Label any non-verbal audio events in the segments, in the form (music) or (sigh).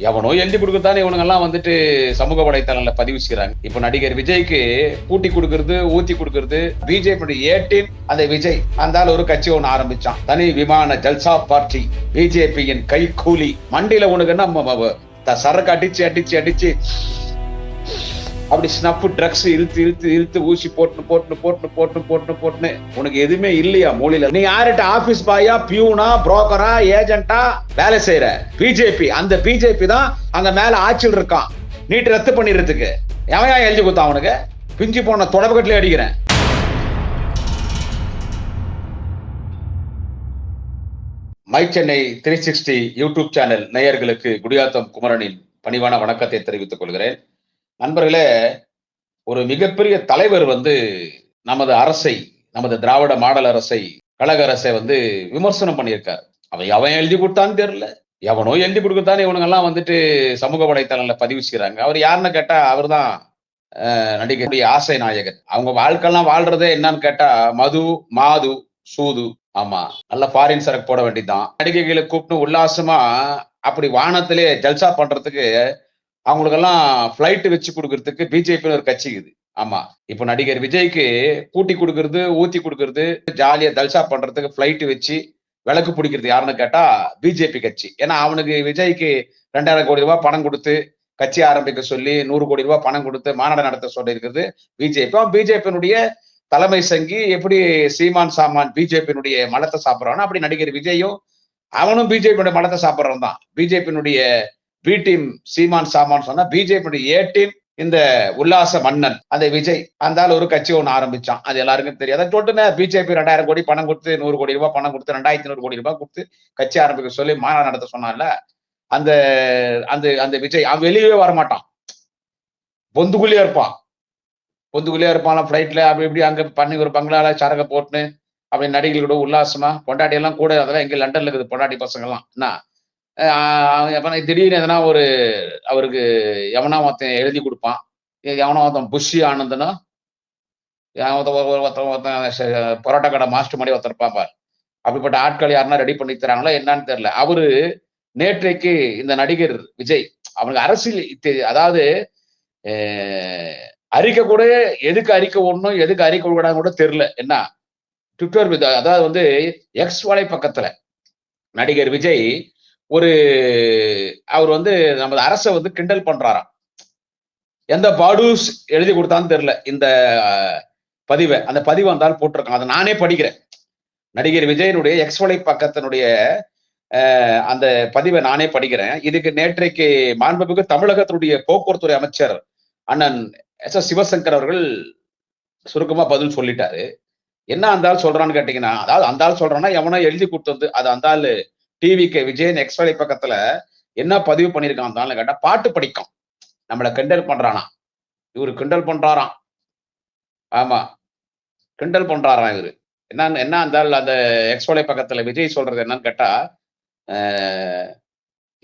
எவனோ எழுதி கொடுக்கத்தானே இவனுங்கெல்லாம் வந்துட்டு சமூக வலைத்தளங்கள்ல பதிவு செய்யறாங்க இப்ப நடிகர் விஜய்க்கு கூட்டி கொடுக்கறது ஊத்தி கொடுக்கறது பிஜேபி ஏட்டின் அந்த விஜய். அந்த ஒரு கட்சி ஒண்ணு ஆரம்பிச்சான். தனி விமான ஜல்சா பார்ட்டி. பிஜேபியின் கை கூலி மண்டியில உனக்கு என்ன சரக்கு அடிச்சு அடிச்சு அடிச்சு. அப்படி ஸ்னப் ட்ரக்ஸ் இழுத்து இழுத்து இழுத்து ஊசி போட்டு போட்டு போட்டு போட்டு போட்டு போட்டுன்னு. உனக்கு எதுவுமே இல்லையா மூலையில நீ யார்கிட்ட ஆபீஸ் பாயா பியூனா புரோக்கரா ஏஜென்ட்டா வேலை செய்யற பிஜேபி அந்த பிஜேபி தான் அங்க மேல ஆட்சியில் இருக்கான். நீட்டு ரத்து பண்ணிடுறதுக்கு. எவன் ஏன் எழுதி கொடுத்தான் அவனுக்கு பிஞ்சு போன தொடர்புகட்டிலே அடிக்கிறேன். My Chennai three sixty YouTube channel நேயர்களுக்கு குடியாத்தம் குமரனின் பணிவான வணக்கத்தை தெரிவித்துக் கொள்கிறேன். நண்பர்களே ஒரு மிகப்பெரிய தலைவர் வந்து நமது அரசை நமது திராவிட மாடல் அரசை கழக அரசை வந்து விமர்சனம் பண்ணியிருக்காரு. அவன் அவன் எழுதி கொடுத்தான்னு தெரியல. எவனோ எழுதி கொடுக்கத்தானே இவனுங்கெல்லாம் வந்துட்டு சமூக வலைத்தளங்கள்ல பதிவு செய்யறாங்க அவர் யாருன்னு கேட்டா அவர் தான் நடிகருடைய ஆசை நாயகன். அவங்க வாழ்க்கெல்லாம் வாழ்றதே என்னன்னு கேட்டா மது மாது சூது. ஆமா நல்ல ஃபாரின் சரக்கு போட வேண்டியதுதான். நடிகைகளை கூப்பிட்டு உல்லாசமா அப்படி வானத்திலே ஜல்சா பண்றதுக்கு அவங்களுக்கெல்லாம் ஃப்ளைட்டு வச்சு கொடுக்கறதுக்கு பிஜேபின்னு ஒரு கட்சி இருக்குது. ஆமா. இப்ப நடிகர் விஜய்க்கு கூட்டி கொடுக்கறது ஊத்தி கொடுக்கறது ஜாலியா தல்சா பண்றதுக்கு ஃபிளைட் வச்சு விளக்கு பிடிக்கிறது யாருன்னு கேட்டா பிஜேபி கட்சி. ஏன்னா அவனுக்கு விஜய்க்கு ரெண்டாயிரம் கோடி ரூபாய் பணம் கொடுத்து கட்சி ஆரம்பிக்க சொல்லி நூறு கோடி ரூபாய் பணம் கொடுத்து மாநாடு நடத்த சொல்லியிருக்கிறது பிஜேபி பிஜேபியினுடைய தலைமை சங்கி எப்படி சீமான் சாமான் பிஜேபியினுடைய மலத்தை சாப்பிடுறானோ அப்படி நடிகர் விஜயும் அவனும் பிஜேபியோட மலத்தை சாப்பிடுறவன் தான் பிஜேபியினுடைய பி டீம் சீமான் சாமான் சொன்னா பிஜேபி ஏ டீம் இந்த உல்லாச மன்னன் அந்த விஜய் அந்த ஒரு கட்சி ஒன்று ஆரம்பிச்சான். அது எல்லாருக்கும் தெரியும் அதை பிஜேபி ரெண்டாயிரம் கோடி பணம் கொடுத்து நூறு கோடி ரூபாய் பணம் கொடுத்து ரெண்டாயிரத்தி நூறு கோடி ரூபாய் கொடுத்து கட்சி ஆரம்பிக்க சொல்லி மாநாடு நடத்த சொன்னான்ல அந்த அந்த அந்த விஜய் அவன் வெளியவே வரமாட்டான். பொந்துக்குள்ளேயே இருப்பான். பொந்துக்குள்ளேயே இருப்பான் ஃப்ளைட்ல அப்படி இப்படி அங்க பண்ணி ஒரு பங்களால சரக போட்டுன்னு அப்படி நடிகர்கள் கூட உல்லாசமா பொண்டாட்டி எல்லாம் கூட அதெல்லாம் எங்க லண்டன்ல இருக்குது பொண்டாட்டி பசங்க எல்லாம் என்ன? திடீர்னு எதனா ஒரு அவருக்கு எவனா ஒருத்தன் எழுதி கொடுப்பான். எவனா ஒருத்தன் புஷி ஆனந்தனும் ஒருத்தன் ஒருத்தன் பரோட்டா கடை மாஸ்டர் மாதிரி ஒருத்தர் இருப்பான் அப்படிப்பட்ட ஆட்கள் யாருன்னா ரெடி பண்ணி தராங்களோ என்னன்னு தெரியல. அவரு நேற்றைக்கு இந்த நடிகர் விஜய் அவனுக்கு அரசியல் அதாவது அறிக்கை கூட எதுக்கு அறிக்கை ஒண்ணும் எதுக்கு அறிக்கை விடான்னு கூட தெரியல. என்ன? ட்விட்டர் அதாவது வந்து எக்ஸ் வலை பக்கத்துல நடிகர் விஜய் ஒரு அவர் வந்து நமது அரசை வந்து கிண்டல் பண்றாராம். எந்த பாடூஸ் எழுதி கொடுத்தான்னு தெரியல. இந்த பதிவை அந்த பதிவு வந்தால் போட்டிருக்கான் அதை நானே படிக்கிறேன். நடிகர் விஜயனுடைய எக்ஸ்வலை பக்கத்தினுடைய அந்த பதிவை நானே படிக்கிறேன். இதுக்கு நேற்றைக்கு மாண்புமிகு தமிழகத்தினுடைய போக்குவரத்துறை அமைச்சர் அண்ணன் எஸ் எஸ் சிவசங்கர் அவர்கள் சுருக்கமா பதில் சொல்லிட்டாரு. என்ன அந்த ஆள் சொல்றான்னு கேட்டீங்கன்னா அதாவது அந்த ஆள் சொல்றான்னா எவனோ எழுதி கொடுத்தது அது அந்த ஆள் டிவிக்கு விஜயன் எக்ஸ் பக்கத்துல என்ன பதிவு பண்ணியிருக்கான் தான் கேட்டா பாட்டு படிக்கும் நம்மள கிண்டல் பண்றானா? இவரு கிண்டல் பண்றாராம். ஆமா. கிண்டல் பண்றாராம் இவரு. என்ன என்ன இருந்தாலும் அந்த எக்ஸ்வலை பக்கத்துல விஜய் சொல்றது என்னன்னு கேட்டா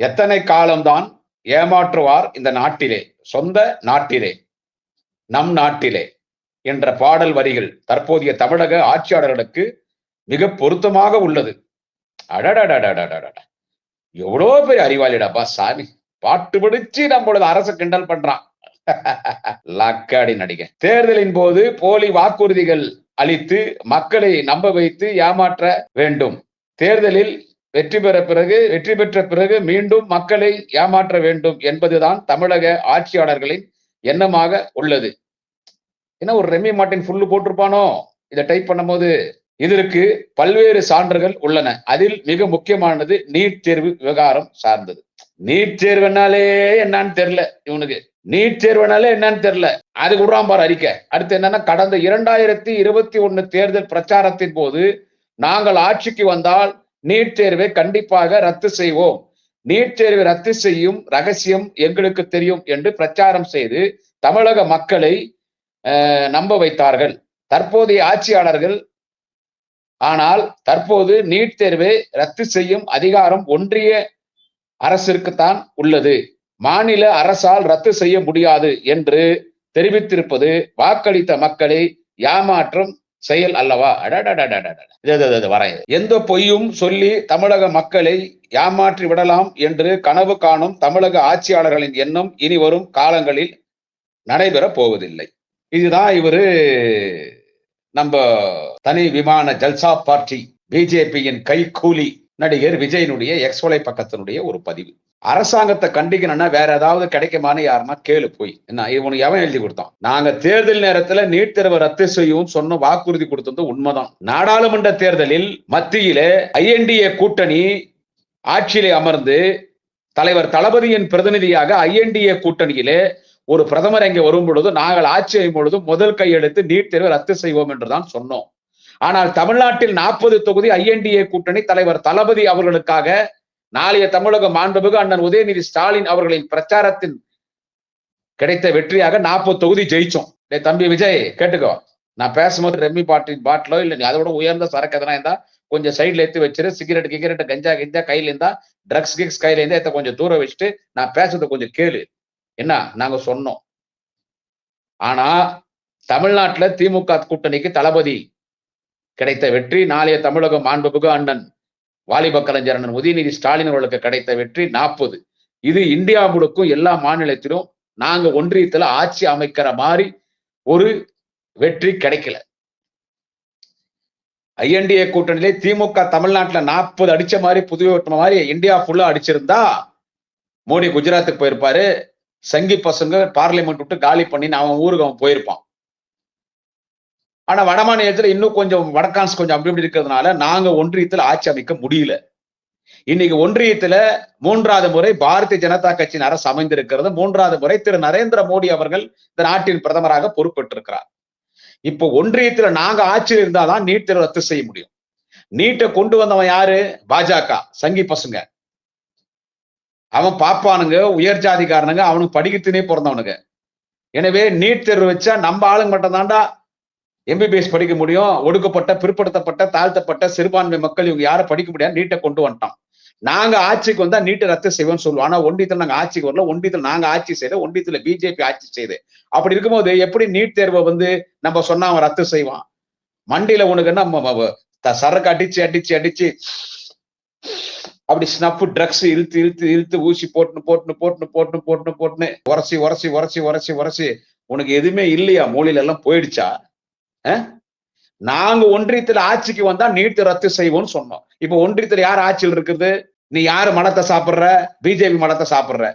எத்தனை காலம்தான் ஏமாற்றுவார் இந்த நாட்டிலே? சொந்த நாட்டிலே. நம் நாட்டிலே. என்ற பாடல் வரிகள் தற்போதைய தமிழக ஆட்சியாளர்களுக்கு மிக பொருத்தமாக உள்ளது. அடடாடாடாடாடா எவ்வளோ பெரிய அறிவாளிடாப்பா சாமி. பாட்டு படிச்சு நம்மளது அரச கிண்டல் பண்றான் (laughs) லக்காடி நடிகை தேர்தலின் போது போலி வாக்குறுதிகள் அளித்து மக்களை நம்ப வைத்து ஏமாற்ற வேண்டும். தேர்தலில் வெற்றி பெற பிறகு வெற்றி பெற்ற பிறகு மீண்டும் மக்களை ஏமாற்ற வேண்டும் என்பதுதான் தமிழக ஆட்சியாளர்களின் எண்ணமாக உள்ளது. என்ன ஒரு ரெமி மார்ட்டின் ஃபுல்லு போட்டிருப்பானோ? இதை டைப் பண்ணும்போது இதற்கு பல்வேறு சான்றுகள் உள்ளன. அதில் மிக முக்கியமானது நீட் தேர்வு விவகாரம் சார்ந்தது. நீட் தேர்வுனாலே என்னன்னு தெரியல இவனுக்கு. நீட் தேர்வுனாலே என்னன்னு தெரியல. அது விடுறான் பார் அறிக்கை. அடுத்து என்னன்னா கடந்த இரண்டாயிரத்தி இருபத்தி ஒண்ணு தேர்தல் பிரச்சாரத்தின் போது நாங்கள் ஆட்சிக்கு வந்தால் நீட் தேர்வை கண்டிப்பாக ரத்து செய்வோம். நீட் தேர்வை ரத்து செய்யும் ரகசியம் எங்களுக்கு தெரியும் என்று பிரச்சாரம் செய்து தமிழக மக்களை அஹ், நம்ப வைத்தார்கள். தற்போதைய ஆட்சியாளர்கள் ஆனால் தற்போது நீட் தேர்வை ரத்து செய்யும் அதிகாரம் ஒன்றிய அரசிற்குத்தான் உள்ளது. மாநில அரசால் ரத்து செய்ய முடியாது என்று தெரிவித்திருப்பது வாக்களித்த மக்களை ஏமாற்றும் செயல் அல்லவா? அடடடடடட. வரேன் எந்த பொய்யும் சொல்லி தமிழக மக்களை ஏமாற்றி விடலாம் என்று கனவு காணும் தமிழக ஆட்சியாளர்களின் எண்ணம் இனி வரும் காலங்களில் நடைபெற போவதில்லை. இதுதான் இவரு நம்ம தனி விமான ஜல்சா பார்ட்டி பிஜேபியின் கைகூலி நடிகர் விஜயனுடைய எக்ஸ் வலை பக்கத்தினுடைய ஒரு பதிவு. அரசாங்கத்தை கண்டிக்கணும்னா வேற ஏதாவது கிடைக்குமான்னு யாருன்னா கேளு போய். என்ன இவனுக்கு எவன் எழுதி கொடுத்தான்? நாங்க தேர்தல் நேரத்துல நீட் தேர்வை ரத்து செய்யும் சொன்ன வாக்குறுதி கொடுத்தது உண்மைதான். நாடாளுமன்ற தேர்தலில் மத்தியிலே ஐஎன்டிஏ கூட்டணி ஆட்சியிலே அமர்ந்து தலைவர் தளபதியின் பிரதிநிதியாக ஐஎன்டிஏ கூட்டணியிலே ஒரு பிரதமர் இங்கே வரும் பொழுது நாங்கள் ஆட்சி செய்யும் பொழுது முதல் கையெழுத்து நீட் தேர்வை ரத்து செய்வோம் என்றுதான் சொன்னோம். ஆனால் தமிழ்நாட்டில் நாற்பது தொகுதி ஐஎன்டிஏ கூட்டணி தலைவர் தளபதி அவர்களுக்காக நாளைய தமிழக மாண்புமிகு அண்ணன் உதயநிதி ஸ்டாலின் அவர்களின் பிரச்சாரத்தின் கிடைத்த வெற்றியாக நாற்பது தொகுதி ஜெயிச்சோம். தம்பி விஜய் கேட்டுக்கோ. நான் பேசும்போது ரெம்மி பாட்டின் பாட்டிலோ இல்ல நீ அதோட உயர்ந்த சரக்கு எதனா இருந்தா கொஞ்சம் சைட்ல எடுத்து வச்சிரு சிகரெட் கிகரெட் கஞ்சா கிஞ்சா கையில இருந்தா ட்ரக்ஸ் கிக்ஸ் கையில இருந்தா இதை கொஞ்சம் தூரம் வச்சுட்டு நான் பேசுறதை கொஞ்சம் கேளு. என்ன? நாங்க சொன்னோம். ஆனா தமிழ்நாட்டுல திமுக கூட்டணிக்கு தளபதி கிடைத்த வெற்றி நாளைய தமிழக மாண்புமிகு அண்ணன் வாலிப கலைஞர் அண்ணன் உதயநிதி ஸ்டாலின் அவர்களுக்கு கிடைத்த வெற்றி நாற்பது. இது இந்தியா முழுக்கும் எல்லா மாநிலத்திலும் நாங்க ஒன்றியத்துல ஆட்சி அமைக்கிற மாதிரி ஒரு வெற்றி கிடைக்கல. ஐஎன்டிஏ கூட்டணியிலே திமுக தமிழ்நாட்டுல நாற்பது அடிச்ச மாதிரி புதுவை மாதிரி இந்தியா ஃபுல்லா அடிச்சிருந்தா மோடி குஜராத்துக்கு போயிருப்பாரு. சங்கி பசங்க பார்லிமெண்ட் விட்டு காலி பண்ணி அவன் ஊருக்கு அவன் போயிருப்பான். ஆனா வட மாநிலத்துல இன்னும் கொஞ்சம் வடக்கான்ஸ் கொஞ்சம் அப்படி இப்படி இருக்கிறதுனால நாங்க ஒன்றியத்துல ஆட்சி அமைக்க முடியல. இன்னைக்கு ஒன்றியத்துல மூன்றாவது முறை பாரதிய ஜனதா கட்சியின் அரசு அமைந்திருக்கிறது. மூன்றாவது முறை திரு நரேந்திர மோடி அவர்கள் இந்த நாட்டின் பிரதமராக பொறுப்பேற்றிருக்கிறார். இப்போ ஒன்றியத்துல நாங்க ஆட்சியில் இருந்தாதான் நீட் தேர்வு ரத்து செய்ய முடியும். நீட்டை கொண்டு வந்தவன் யாரு? பாஜக சங்கி பசங்க. அவன் பாப்பானுங்க உயர் ஜாதிக்காரனுங்க அவனுக்கு படிக்கத்துனே பிறந்தவனுங்க. எனவே நீட் தேர்வு வச்சா நம்ம ஆளுங்க மட்டும் தாண்டா எம்பிபிஎஸ் படிக்க முடியும். ஒடுக்கப்பட்ட பிற்படுத்தப்பட்ட தாழ்த்தப்பட்ட சிறுபான்மை மக்கள் இவங்க யாரும் படிக்க முடியாது. நீட்டை கொண்டு வந்துட்டான். நாங்க ஆட்சிக்கு வந்தா நீட்டை ரத்து செய்வோம்னு சொல்லுவோம். ஆனா ஒன்றியத்துல நாங்க ஆட்சிக்கு வரல. ஒன்றியத்துல நாங்க ஆட்சி செய்த ஒன்றியத்துல பிஜேபி ஆட்சி செய்து. அப்படி இருக்கும்போது எப்படி நீட் தேர்வை வந்து நம்ம சொன்னா அவன் ரத்து செய்வான்? மண்டியில உனக்கு என்ன சரக்கு அடிச்சு அடிச்சு அடிச்சு அப்படி ஸ்னப் ட்ரக்ஸ் இழுத்து இழுத்து இழுத்து ஊசி போட்டுன்னு போட்டுன்னு போட்டுன்னு போட்டுன்னு போட்டுன்னு போட்டுன்னு உரசி உரசி உரசி உரசி உரசி. உனக்கு எதுவுமே இல்லையா? மூலையில எல்லாம் போயிடுச்சா நாங்க ஒன்றியத்துல ஆட்சிக்கு வந்தா நீட்டு ரத்து செய்வோம்னு சொன்னோம். இப்ப ஒன்றியத்துல யார் ஆட்சியில் இருக்குது? நீ யாரு மனத்தை சாப்பிடுற? பிஜேபி மனத்தை சாப்பிடுற.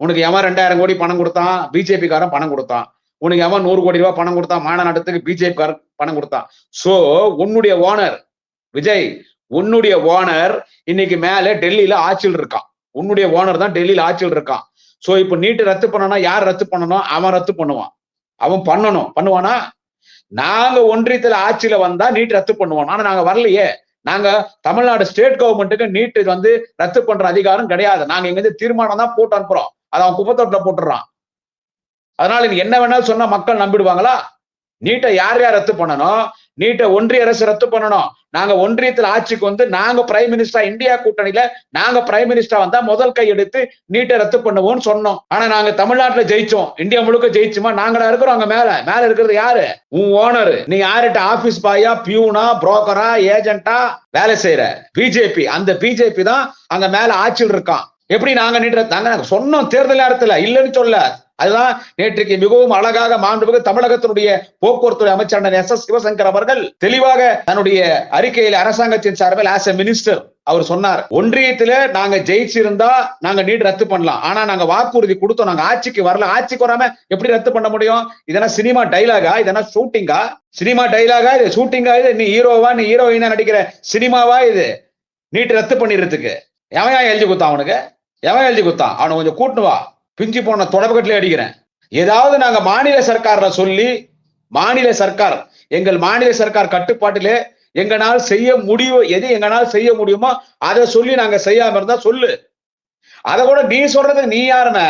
உனக்கு எவன் ரெண்டாயிரம் கோடி பணம் கொடுத்தான்? பிஜேபி காரன் பணம் கொடுத்தான். உனக்கு எவன் நூறு கோடி ரூபாய் பணம் கொடுத்தான்? மாநாட்டத்துக்கு பிஜேபி காரன் பணம் கொடுத்தான். சோ உன்னுடைய ஓனர் விஜய் உன்னுடைய ஓனர் இன்னைக்கு மேல டெல்லியில ஆட்சியில் இருக்கான். உன்னுடைய ஓனர் தான் டெல்லியில ஆட்சியில் இருக்கான். சோ இப்போ நீட்டு ரத்து பண்ணனா யார் ரத்து பண்ணணும்? அவன் ரத்து பண்ணுவான். அவன் பண்ணணும். பண்ணுவானா? நாங்க ஒன்றியத்துல ஆட்சியில வந்தா நீட் ரத்து பண்ணுவோம். ஆனா நாங்க வரலையே. நாங்க தமிழ்நாடு ஸ்டேட் கவர்மெண்ட்டுக்கு நீட் வந்து ரத்து பண்ற அதிகாரம் கிடையாது. நாங்க இங்க இருந்து தீர்மானம் தான் போட்டு அனுப்புறோம். அதை அவன் குப்பத்தொட்டில போட்டுறான் அதனால என்ன வேணாலும் சொன்னா மக்கள் நம்பிடுவாங்களா? நீட்டை யார் யார் ரத்து பண்ணணும்? நீட்டை ஒன்றிய அரசு ரத்து பண்ணணும். நாங்க ஒன்றியத்துல ஆட்சிக்கு வந்து நாங்க பிரைம் மினிஸ்டர் இந்தியா கூட்டணியில நாங்க பிரைம் மினிஸ்டர் வந்தா முதல் கை எடுத்து நீட்டை ரத்து பண்ணுவோம்னு சொன்னோம். ஆனா நாங்க தமிழ்நாட்டுல ஜெயிச்சோம். இந்தியா முழுக்க ஜெயிச்சுமா? நாங்களா இருக்கிறோம் அங்க மேல. மேல இருக்கிறது யாரு? உன் ஓனர் நீ யார்கிட்ட ஆபீஸ் பாயா பியூனா புரோக்கரா ஏஜென்ட்டா வேலை செய்யற பிஜேபி அந்த பிஜேபி தான் அங்க மேல ஆட்சியில் இருக்கான். எப்படி நாங்க நீட்ட நாங்க சொன்னோம் தேர்தல் நேரத்துல. இல்லைன்னு சொல்ல. அதுதான் நேற்றுக்கு மிகவும் அழகாக மாண்புமிகு தமிழகத்தினுடைய போக்குவரத்து அமைச்சர் எஸ் எஸ் சிவசங்கர் அவர்கள் தெளிவாக தன்னுடைய அறிக்கையில் அரசாங்கத்தின் சார்பில் ஆஸ் எ மினிஸ்டர் அவர் சொன்னார். ஒன்றியத்துல நாங்க ஜெயிச்சிருந்தா நாங்க நீட் ரத்து பண்ணலாம். ஆனா நாங்க வாக்குறுதி கொடுத்தோம். நாங்க ஆட்சிக்கு வரல. ஆட்சிக்கு வராம எப்படி ரத்து பண்ண முடியும்? இதெல்லாம் சினிமா டைலாகா இதெல்லாம் ஷூட்டிங்கா சினிமா டைலாகா இது ஷூட்டிங்கா இது நீ ஹீரோவா நீ ஹீரோயினா நடிக்கிற சினிமாவா இது? நீட் ரத்து பண்ணிடுறதுக்கு. எவன் எழுதி கொடுத்தான் அவனுக்கு? எவன் எழுதி கொடுத்தான்? அவனை கொஞ்சம் கூட்டுவா பிஞ்சு போன தொடர்புகட்டிலே அடிக்கிறேன். ஏதாவது நாங்க மாநில சர்க்காரில் சொல்லி மாநில சர்க்கார் எங்கள் மாநில சர்க்கார் கட்டுப்பாட்டிலே எங்களால் செய்ய முடியும் எது எங்களால் செய்ய முடியுமோ அதை சொல்லி நாங்க செய்யாம இருந்தா சொல்லு. அதை கூட நீ சொல்றது நீ யாருன்னு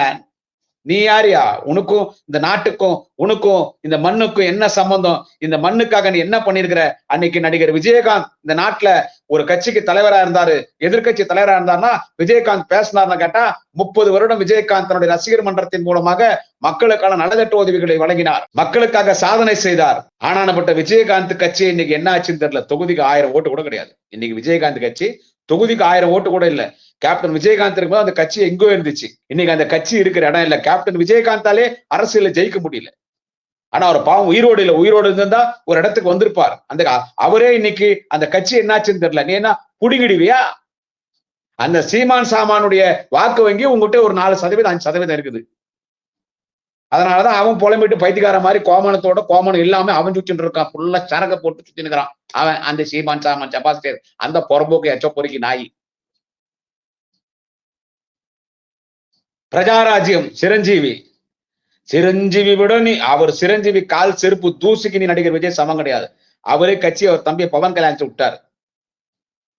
நீ யாரியா? உனக்கும் இந்த நாட்டுக்கும் உனக்கும் இந்த மண்ணுக்கும் என்ன சம்பந்தம்? இந்த மண்ணுக்காக நீ என்ன பண்ணிருக்கிற? அன்னைக்கு நடிகர் விஜயகாந்த் இந்த நாட்டுல ஒரு கட்சிக்கு தலைவரா இருந்தாரு. எதிர்க்கட்சி தலைவரா இருந்தாருன்னா விஜயகாந்த் பேசினார்னு கேட்டா முப்பது வருடம் விஜயகாந்த் தன்னுடைய ரசிகர் மன்றத்தின் மூலமாக மக்களுக்கான நலத்திட்ட உதவிகளை வழங்கினார். மக்களுக்காக சாதனை செய்தார். ஆனானப்பட்ட விஜயகாந்த் கட்சி இன்னைக்கு என்ன ஆச்சுன்னு தெரியல. தொகுதிக்கு ஆயிரம் ஓட்டு கூட கிடையாது. இன்னைக்கு விஜயகாந்த் கட்சி தொகுதிக்கு ஆயிரம் ஓட்டு கூட இல்ல. கேப்டன் விஜயகாந்த் இருக்கும்போது அந்த கட்சி எங்கோ இருந்துச்சு. இன்னைக்கு அந்த கட்சி இருக்கிற இடம் இல்ல. கேப்டன் விஜயகாந்தாலே அரசியல ஜெயிக்க முடியல. ஆனா அவர் பாவம் உயிரோடு இல்ல. உயிரோடு இருந்தா ஒரு இடத்துக்கு வந்திருப்பார். அந்த அவரே இன்னைக்கு அந்த கட்சி என்னாச்சுன்னு தெரியல. நீ என்ன புடிங்கிடுவியா? அந்த சீமான் சாமானுடைய வாக்கு வங்கி உங்ககிட்ட ஒரு நாலு சதவீதம் அஞ்சு சதவீதம் இருக்குது. அதனாலதான் அவன் புலம்பிட்டு பைத்தியக்கார மாதிரி கோமணத்தோட கோமணம் இல்லாம அவன் சுத்தின்னு இருக்கான். ஃபுல்லா சரக போட்டு சுத்தி நிற்கிறான் அவன் அந்த சீமான் சாமான் சபாஸ்டர் அந்த புறம்போக்கு எச்ச பொறுக்கி நாய். பிரஜாராஜ்யம் சிரஞ்சீவி. சிரஞ்சீவி விட நீ அவர் சிரஞ்சீவி கால் செருப்பு தூசிக்கு நீ நடிகர் விஜய் சமம் கிடையாது. அவரே கட்சி அவர் தம்பி பவன் கல்யாணத்து விட்டார்.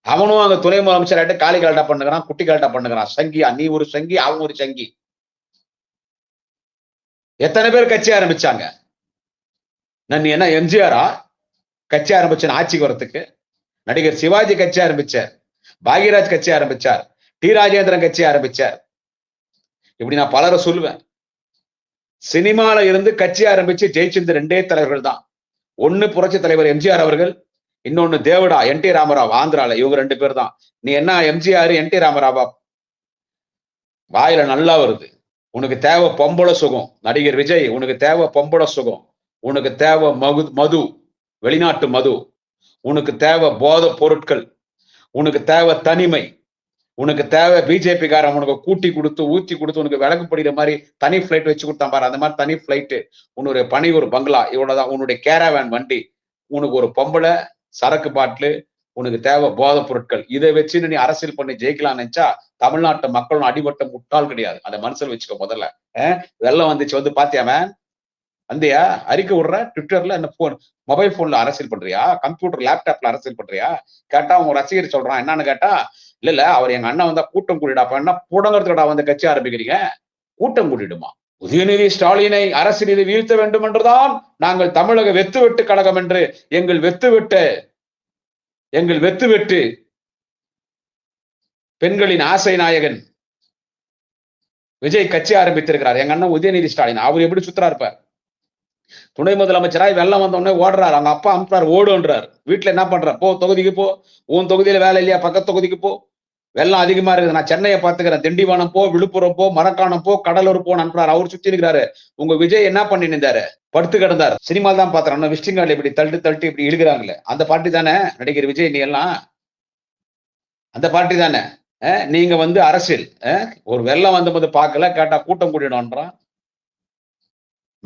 அவனும் அங்க துணை முதலமைச்சர் ஆகிட்டு காலி கலட்டா பண்ணுகிறான் குட்டி கலட்டா பண்ணுகிறான். சங்கியா நீ ஒரு சங்கி அவன் ஒரு சங்கி. எத்தனை பேர் கட்சி ஆரம்பிச்சாங்க? நான் நீ என்ன எம்ஜிஆரா? கட்சி ஆரம்பிச்சேன் ஆட்சிக்கு வரத்துக்கு நடிகர் சிவாஜி கட்சி ஆரம்பிச்சார். பாகியராஜ் கட்சி ஆரம்பிச்சார். டி ராஜேந்திரன் கட்சி ஆரம்பிச்சார். இப்படி நான் பலரை சொல்லுவேன். சினிமால இருந்து கட்சி ஆரம்பிச்சு ஜெயிச்சிருந்த ரெண்டே தலைவர்கள் தான். ஒன்னு புரட்சி தலைவர் எம்ஜிஆர் அவர்கள் இன்னொன்னு தேவடா என் டி ராமராவ் ஆந்திரால. இவங்க ரெண்டு பேர் தான். நீ என்ன எம்ஜிஆர் என் டி ராமராவா? வாயில நல்லா வருது. உனக்கு தேவை பொம்பளை சுகம். நடிகர் விஜய் உனக்கு தேவை பொம்பளை சுகம். உனக்கு தேவை மகு மது வெளிநாட்டு மது. உனக்கு தேவை போத பொருட்கள். உனக்கு தேவை தனிமை. உனக்கு தேவை பிஜேபி காரன் உனக்கு கூட்டி கொடுத்து ஊத்தி கொடுத்து உனக்கு விளக்கு படிக்கிற மாதிரி தனி ஃப்ளைட் வச்சு கொடுத்தான் பாரு. அந்த மாதிரி தனி ஃப்ளைட்டு உன்னுடைய பணி ஒரு பங்களா இவ்வளவுதான். உன்னுடைய கேராவேன் வண்டி. உனக்கு ஒரு பொம்பளை சரக்கு பாட்டிலு உனக்கு தேவை போதைப் பொருட்கள். இதை வச்சு நீ அரசியல் பண்ணி ஜெயிக்கலாம் நினைச்சா தமிழ்நாட்டு மக்களும் அடிபட்ட முட்டாள் கிடையாது. அதை மனசில் வச்சுக்கோ முதல்ல. வெள்ளம் வந்துச்சு வந்து பாத்தியாம வந்தியா? அறிக்கை விடுற? ட்விட்டர்ல என்ன போன் மொபைல் போன்ல அரசியல் பண்றியா? கம்ப்யூட்டர் லேப்டாப்ல அரசியல் பண்றியா? கேட்டா உங்க ரசிகர் சொல்றான். என்னன்னு கேட்டா இல்ல இல்ல அவர் எங்க அண்ணன் வந்தா கூட்டம் கூட்டிடா. என்ன புடங்கறதுக்கடா வந்து கட்சி ஆரம்பிக்கிறீங்க? கூட்டம் கூட்டிடுமா உதயநிதி ஸ்டாலினை அரசியலில் வீழ்த்த வேண்டும் என்றுதான் நாங்கள் தமிழக வெத்து வெட்டு கழகம் என்று எங்கள் வெத்து வெட்டு எங்கள் வெத்து வெட்டு பெண்களின் ஆசை நாயகன் விஜய் கட்சி ஆரம்பித்திருக்கிறார். எங்க அண்ணன் உதயநிதி ஸ்டாலின். அவர் எப்படி சுத்தரா இருப்பார்? துணை முதலமைச்சராய் வெள்ளம் வந்த உடனே ஓடுறாரு. அவங்க அப்பா அனுப்புறாரு ஓடுன்றார் வீட்டுல என்ன பண்ற போ தொகுதிக்கு போ. உன் தொகுதியில வேலை இல்லையா? பக்கத்து தொகுதிக்கு போ. வெள்ளம் அதிகமா இருக்குது. நான் சென்னையை பாத்துக்கிறேன் திண்டிவனம் போ விழுப்புரம் போ மரக்காணம் போ கடலூர் போ நண்பர். அவர் சுத்தி இருக்கிறாரு உங்க விஜய் என்ன பண்ணி நின்றாரு படுத்து கிடந்தார். சினிமா தான் பாத்துறேன் விஸ்டிங் இப்படி தள்ளி தள்ளி இப்படி இழுக்கிறாங்களே. அந்த பார்ட்டி தானே நடிகர் விஜய்? நீ எல்லாம்? அந்த பார்ட்டி தானே? நீங்க வந்து அரசியல். ஒரு வெள்ளம் வந்த போது பார்க்கல கேட்டா கூட்டம் கூட்டிடும்ன்றான்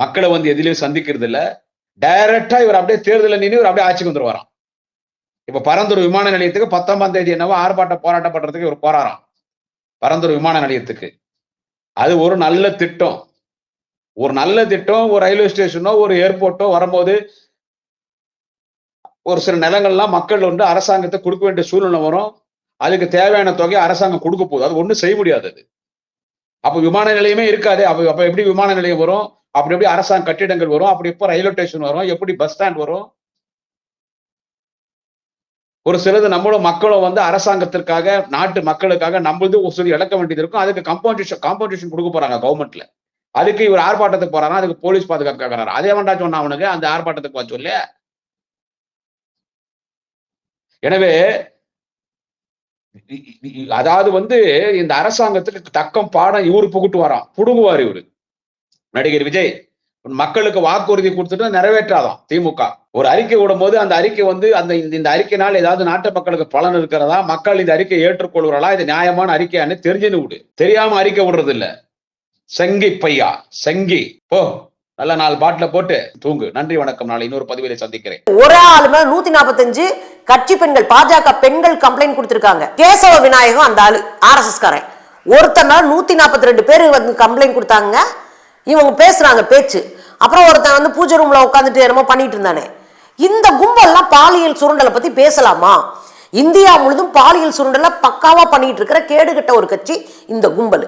மக்களை வந்து எதிலையும் சந்திக்கிறது இல்ல டைரக்டா இவர் அப்படியே தேர்தலில் நின்று இவர் அப்படியே ஆட்சிக்கு வந்துருவாராம். இப்ப பரந்தூர் விமான நிலையத்துக்கு பத்தொன்பதாம் தேதி என்னவோ ஆர்ப்பாட்ட போராட்டம் பண்றதுக்கு ஒரு போராடம் பரந்தூர் விமான நிலையத்துக்கு. அது ஒரு நல்ல திட்டம். ஒரு நல்ல திட்டம் ஒரு ரயில்வே ஸ்டேஷனோ ஒரு ஏர்போர்ட்டோ வரும்போது ஒரு சில நிலங்கள்லாம் மக்கள் வந்து அரசாங்கத்தை கொடுக்க வேண்டிய சூழ்நிலை வரும். அதுக்கு தேவையான தொகையை அரசாங்கம் கொடுக்க போகுது. அது ஒன்றும் செய்ய முடியாது அது. அப்போ விமான நிலையமே இருக்காது. அப்போ அப்போ எப்படி விமான நிலையம் வரும்? அப்படி எப்படி அரசாங்க கட்டிடங்கள் வரும். அப்படி எப்போ ரயில்வே ஸ்டேஷன் வரும். எப்படி பஸ் ஸ்டாண்ட் வரும்? ஒரு சிலது நம்மளும் மக்களும் வந்து அரசாங்கத்திற்காக நாட்டு மக்களுக்காக நம்மளது ஒரு சொல்லி இழக்க வேண்டியது இருக்கும். அதுக்கு கம்பவுண்டேஷன் காம்பன்சேஷன் கொடுக்க போறாங்க கவர்மெண்ட்ல அதுக்கு இவர் ஆர்ப்பாட்டத்துக்கு போறாரா? அதுக்கு போலீஸ் பாதுகாப்பு கேட்கறாரு அதே வேண்டா சொன்னா அவனுக்கு அந்த ஆர்ப்பாட்டத்துக்கு போக இல்லையா எனவே அதாவது வந்து இந்த அரசாங்கத்துக்கு தக்கம் பாடம் இவரு புகுட்டு வரான் புடுங்குவார் இவரு. நடிகர் விஜய். மக்களுக்கு வாக்குறுதி கொடுத்துட்டு நிறைவேற்றாதான் திமுக. ஒரு அறிக்கை விடும் போது அந்த அறிக்கை வந்து அந்த இந்த அறிக்கையினால் ஏதாவது நாட்டு மக்களுக்கு பலன் இருக்கிறதா? மக்கள் இந்த அறிக்கை ஏற்றுக்கொள்கிறாளா இது நியாயமான அறிக்கையான்னு தெரிஞ்சுன்னு விடு. தெரியாம அறிக்கை விடுறது இல்ல. சங்கி பையா சங்கி. போ. நல்ல நாலு பாட்டில போட்டு தூங்கு. நன்றி வணக்கம். நாளை இன்னொரு பதிவில சந்திக்கிறேன். ஒரு ஆளு மேல நூத்தி நாற்பத்தஞ்சு கட்சி பெண்கள் பாஜக பெண்கள் கம்ப்ளைண்ட் கொடுத்திருக்காங்க. கேசவ விநாயகம் அந்த ஆளு ஆர்எஸ்எஸ் காரன் ஒருத்தர் மேல நூத்தி நாற்பத்தி ரெண்டு பேர் வந்து கம்ப்ளைண்ட் கொடுத்தாங்க. இவங்க பேசுறாங்க பேச்சு. அப்புறம் ஒருத்தன் வந்து பூஜை ரூம்ல உட்காந்துட்டு என்னமோ பண்ணிட்டு இருந்தானே. இந்த கும்பல்லாம் பாலியல் சுரண்டலை பத்தி பேசலாமா? இந்தியா முழுதும் பாலியல் சுரண்டலை பக்காவா பண்ணிட்டு இருக்கிற கேடுகட்ட ஒரு கட்சி இந்த கும்பல்.